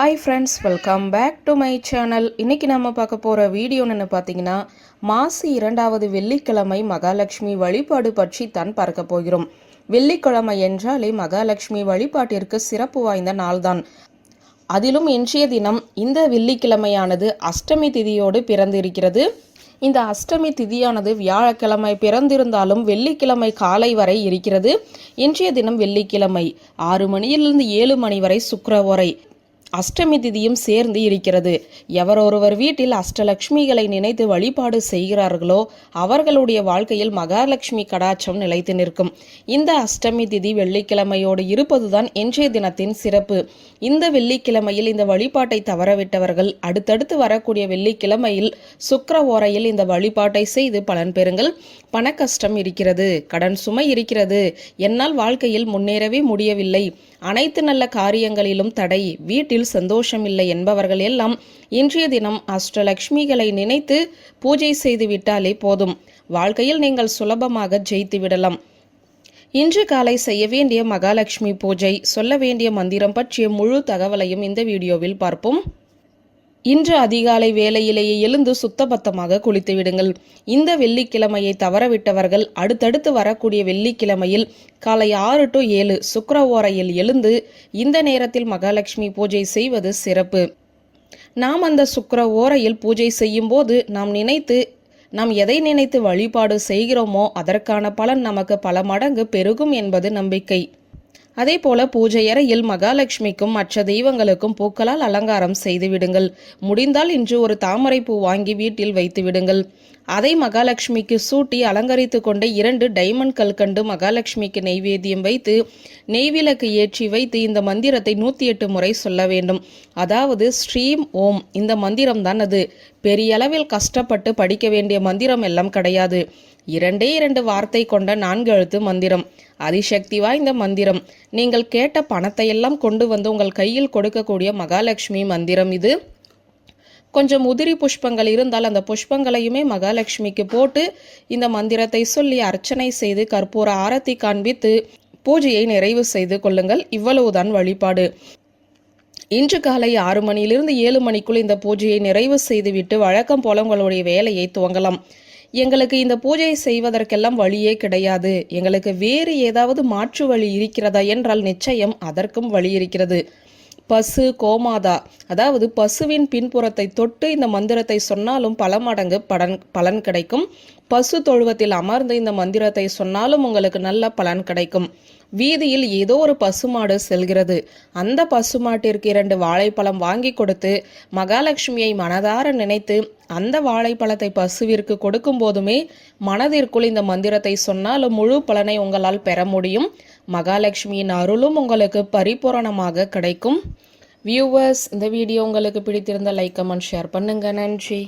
Hi friends welcome back to my channel இன்னைக்கு நம்ம பார்க்க போகிற வீடியோன்னு பார்த்தீங்கன்னா மாசி இரண்டாவது வெள்ளிக்கிழமை மகாலட்சுமி வழிபாடு பற்றி தான் பார்க்க போகிறோம். வெள்ளிக்கிழமை என்றாலே மகாலட்சுமி வழிபாட்டிற்கு சிறப்பு வாய்ந்த நாள்தான். அதிலும் இன்றைய தினம் இந்த வெள்ளிக்கிழமையானது அஷ்டமி திதியோடு பிறந்திருக்கிறது. இந்த அஷ்டமி திதியானது வியாழக்கிழமை பிறந்திருந்தாலும் வெள்ளிக்கிழமை காலை வரை இருக்கிறது. இன்றைய தினம் வெள்ளிக்கிழமை ஆறு மணியிலிருந்து ஏழு மணி வரை சுக்கரவரை அஷ்டமி திதியும் சேர்ந்து இருக்கிறது. எவரொருவர் வீட்டில் அஷ்டலக்ஷ்மிகளை நினைத்து வழிபாடு செய்கிறார்களோ அவர்களுடைய வாழ்க்கையில் மகாலட்சுமி கடாட்சம் நிலைத்து நிற்கும். இந்த அஷ்டமி திதி வெள்ளிக்கிழமையோடு இருப்பதுதான் இன்றைய தினத்தின் சிறப்பு. இந்த வெள்ளிக்கிழமையில் இந்த வழிபாட்டை தவறவிட்டவர்கள் அடுத்தடுத்து வரக்கூடிய வெள்ளிக்கிழமையில் சுக்கர ஓரையில் இந்த வழிபாட்டை செய்து பலன் பெறுங்கள். பண கஷ்டம் இருக்கிறது கடன் சுமை இருக்கிறது. என்னால் வாழ்க்கையில் முன்னேறவே முடியவில்லை. அனைத்து நல்ல காரியங்களிலும் தடை. வீட்டில் சந்தோஷம் இல்லை என்பவர்கள் எல்லாம் இன்றைய தினம் அஷ்டலக்ஷ்மிகளை நினைத்து பூஜை செய்து விட்டாலே போதும். வாழ்க்கையில் நீங்கள் சுலபமாக ஜெயித்து விடலாம். இன்று காலை செய்ய வேண்டிய மகாலட்சுமி பூஜை சொல்ல வேண்டிய மந்திரம் பற்றிய முழு தகவலையும் இந்த வீடியோவில் பார்ப்போம். இன்று அதிகாலை வேலையிலேயே எழுந்து சுத்தபத்தமாக குளித்து விடுங்கள். இந்த வெள்ளிக்கிழமையை தவறவிட்டவர்கள் அடுத்தடுத்து வரக்கூடிய வெள்ளிக்கிழமையில் காலை ஆறு டு ஏழு சுக்கர ஓரையில் எழுந்து இந்த நேரத்தில் மகாலட்சுமி பூஜை செய்வது சிறப்பு. நாம் அந்த சுக்கர ஓரையில் பூஜை செய்யும் போது நாம் நினைத்து நாம் எதை நினைத்து வழிபாடு செய்கிறோமோ அதற்கான பலன் நமக்கு பல மடங்கு பெருகும் என்பது நம்பிக்கை. அதே போல பூஜை அறையில் மகாலட்சுமிக்கும் மற்ற தெய்வங்களுக்கும் பூக்களால் அலங்காரம் செய்து விடுங்கள். முடிந்தால் இன்று ஒரு தாமரை பூ வாங்கி வீட்டில் வைத்து விடுங்கள். அதை மகாலட்சுமிக்கு சூட்டி அலங்கரித்து கொண்ட இரண்டு டைமண்ட் கல்கண்டு மகாலட்சுமிக்கு நெய்வேத்தியம் வைத்து நெய்விளக்கு ஏற்றி வைத்து இந்த மந்திரத்தை நூற்றி எட்டு முறை சொல்ல வேண்டும். அதாவது ஸ்ரீம் ஓம் இந்த மந்திரம் தான் அது. பெரிய அளவில் கஷ்டப்பட்டு படிக்க வேண்டிய மந்திரம் எல்லாம் கிடையாது. இரண்டே இரண்டு வார்த்தை கொண்ட நான்கு எழுத்து மந்திரம். அதிசக்தி வாய்ந்த மந்திரம். நீங்கள் கேட்ட பணத்தை எல்லாம் கொண்டு வந்து உங்கள் கையில் கொடுக்கக்கூடிய மகாலட்சுமி மந்திரம் இது. கொஞ்சம் உதிரி புஷ்பங்கள் இருந்தால் அந்த புஷ்பங்களையுமே மகாலட்சுமிக்கு போட்டு இந்த மந்திரத்தை சொல்லி அர்ச்சனை செய்து கற்பூர ஆரத்தி காண்பித்து பூஜையை நிறைவு செய்து கொள்ளுங்கள். இவ்வளவுதான் வழிபாடு. இன்று காலை ஆறு மணியிலிருந்து ஏழு மணிக்குள் இந்த பூஜையை நிறைவு செய்துவிட்டு வழக்கம் போல உங்களுடைய வேலையை துவங்கலாம். எங்களுக்கு இந்த பூஜை செய்வதற்கெல்லாம் வழியே கிடையாது. எங்களுக்கு வேறு ஏதாவது மாற்று வழி இருக்கிறதா என்றால் நிச்சயம் அதற்கும் வழி இருக்கிறது. பசு கோமாதா. அதாவது பசுவின் பின்புறத்தை தொட்டு இந்த மந்திரத்தை சொன்னாலும் பல மடங்கு பலன் பலன் கிடைக்கும். பசு தொழுவத்தில் அமர்ந்து இந்த மந்திரத்தை சொன்னாலும் உங்களுக்கு நல்ல பலன் கிடைக்கும். வீதியில் ஏதோ ஒரு பசுமாடு செல்கிறது. அந்த பசுமாட்டிற்கு இரண்டு வாழைப்பழம் வாங்கி கொடுத்து மகாலட்சுமியை மனதார நினைத்து அந்த வாழைப்பழத்தை பசுவிற்கு கொடுக்கும் போதுமே மனதிற்குள் இந்த மந்திரத்தை சொன்னாலும் முழு பலனை உங்களால் பெற முடியும். மகாலட்சுமியின் அருளும் உங்களுக்கு பரிபூரணமாக கிடைக்கும். வியூவர்ஸ் இந்த வீடியோ உங்களுக்கு பிடித்திருந்த லைக் கமெண்ட் ஷேர் பண்ணுங்கள் நன்றி.